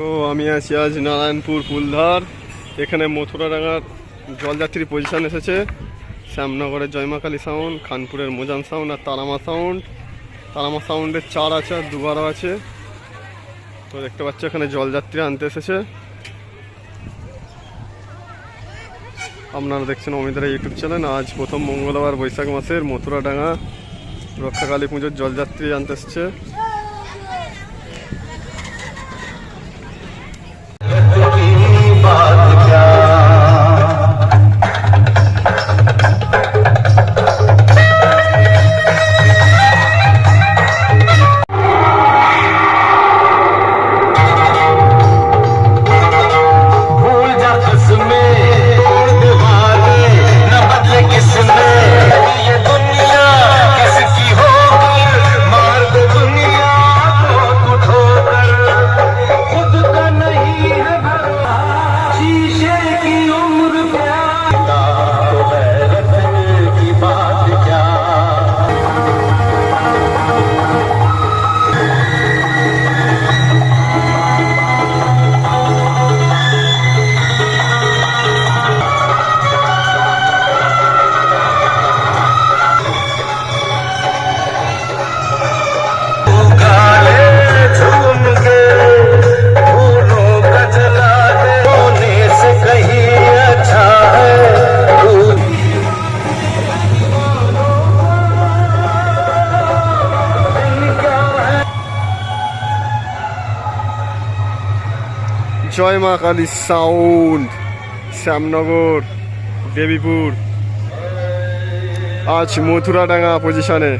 তো আমি আছি আজ নারায়ণপুর ফুলধার। এখানে মথুরাডাঙ্গার জলযাত্রী পজিশন এসেছে। শ্যামনগরের জয়মাকালী সাউন্ড খানপুরের মোজান সাউন্ড আর তারামা সাউন্ড তারামা সাউন্ডের চার আছে আর দুবারও আছে। তো দেখতে পাচ্ছ এখানে জলযাত্রী আনতে এসেছে। আপনারা দেখছেন অমিতারা ইউটিউব চ্যানেল আজ প্রথম মঙ্গলবার বৈশাখ মাসের মথুরাডাঙ্গা রক্ষাকালী পুজোর জলযাত্রী আনতে এসছে। জয় মা কালী সাউন্ড শ্যামনগর দেবীপুর। আজ মথুরাডাঙ্গা পজিশনে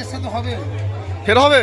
এর সাথে হবে?